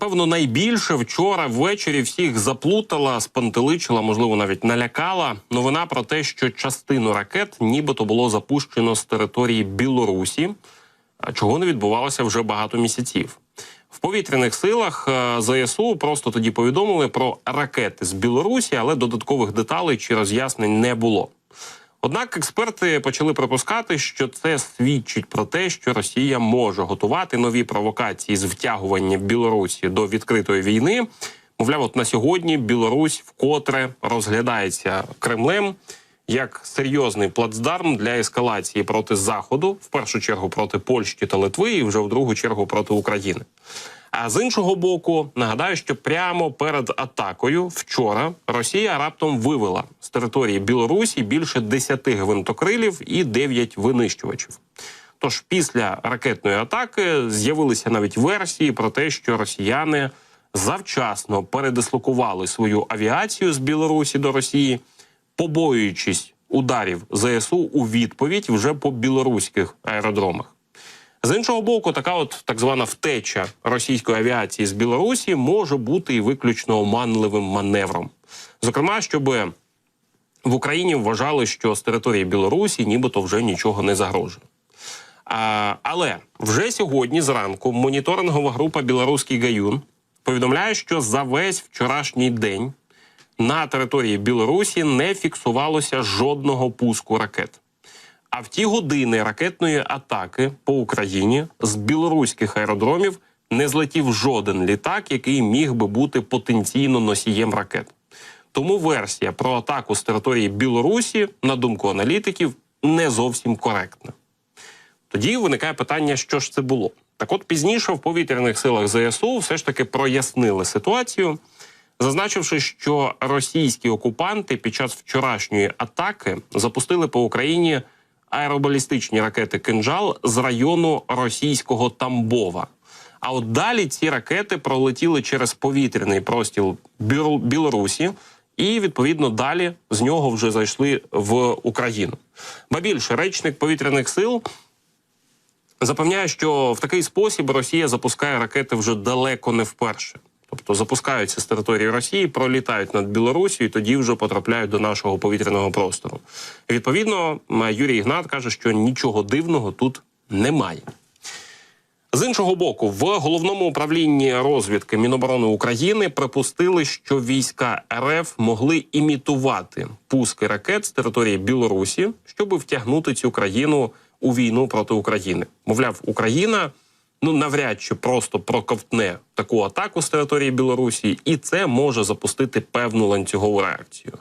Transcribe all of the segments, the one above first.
Певно, найбільше вчора ввечері всіх заплутала, спантеличила, можливо, навіть налякала новина про те, що частину ракет нібито було запущено з території Білорусі, чого не відбувалося вже багато місяців. В повітряних силах е, ЗСУ просто тоді повідомили про ракети з Білорусі, але додаткових деталей чи роз'яснень не було. Однак експерти почали припускати, що це свідчить про те, що Росія може готувати нові провокації з втягування Білорусі до відкритої війни. Мовляв, от на сьогодні Білорусь вкотре розглядається Кремлем як серйозний плацдарм для ескалації проти Заходу, в першу чергу проти Польщі та Литви, і вже в другу чергу проти України. А з іншого боку, нагадаю, що прямо перед атакою вчора Росія раптом вивела з території Білорусі більше 10 гвинтокрилів і 9 винищувачів. Тож після ракетної атаки з'явилися навіть версії про те, що росіяни завчасно передислокували свою авіацію з Білорусі до Росії, побоюючись ударів ЗСУ у відповідь вже по білоруських аеродромах. З іншого боку, така от так звана втеча російської авіації з Білорусі може бути і виключно оманливим маневром. Зокрема, щоб в Україні вважали, що з території Білорусі нібито вже нічого не загрожує. А, але вже сьогодні зранку моніторингова група Білоруський Гаюн повідомляє, що за весь вчорашній день на території Білорусі не фіксувалося жодного пуску ракет. А в ті години ракетної атаки по Україні з білоруських аеродромів не злетів жоден літак, який міг би бути потенційно носієм ракет. Тому версія про атаку з території Білорусі, на думку аналітиків, не зовсім коректна. Тоді виникає питання, що ж це було. Так от пізніше в повітряних силах ЗСУ все ж таки прояснили ситуацію, зазначивши, що російські окупанти під час вчорашньої атаки запустили по Україні аеробалістичні ракети Кинжал з району російського Тамбова. А от далі ці ракети пролетіли через повітряний простір Білорусі, і відповідно далі з нього вже зайшли в Україну. Ба більше речник повітряних сил запевняє, що в такий спосіб Росія запускає ракети вже далеко не вперше. Тобто запускаються з території Росії, пролітають над Білорусією, і тоді вже потрапляють до нашого повітряного простору. Відповідно, Юрій Ігнат каже, що нічого дивного тут немає. З іншого боку, в головному управлінні розвідки Міноборони України припустили, що війська РФ могли імітувати пуски ракет з території Білорусі, щоб втягнути цю країну у війну проти України. Мовляв, Україна ну навряд чи просто проковтне таку атаку з території Білорусі, і це може запустити певну ланцюгову реакцію.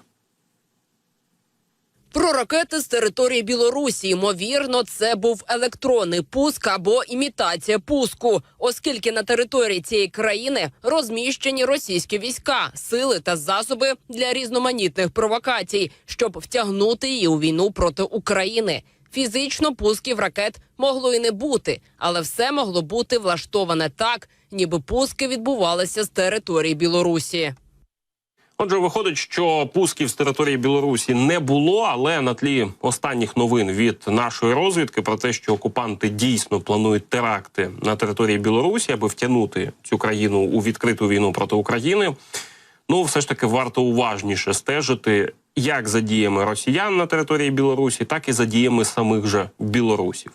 Про ракети з території Білорусі ймовірно, це був електронний пуск або імітація пуску, оскільки на території цієї країни розміщені російські війська, сили та засоби для різноманітних провокацій, щоб втягнути її у війну проти України. Фізично пусків ракет могло і не бути, але все могло бути влаштоване так, ніби пуски відбувалися з території Білорусі. Отже, виходить, що пусків з території Білорусі не було, але на тлі останніх новин від нашої розвідки про те, що окупанти дійсно планують теракти на території Білорусі, аби втягнути цю країну у відкриту війну проти України. Ну, все ж таки варто уважніше стежити як за діями росіян на території Білорусі, так і за діями самих же білорусів.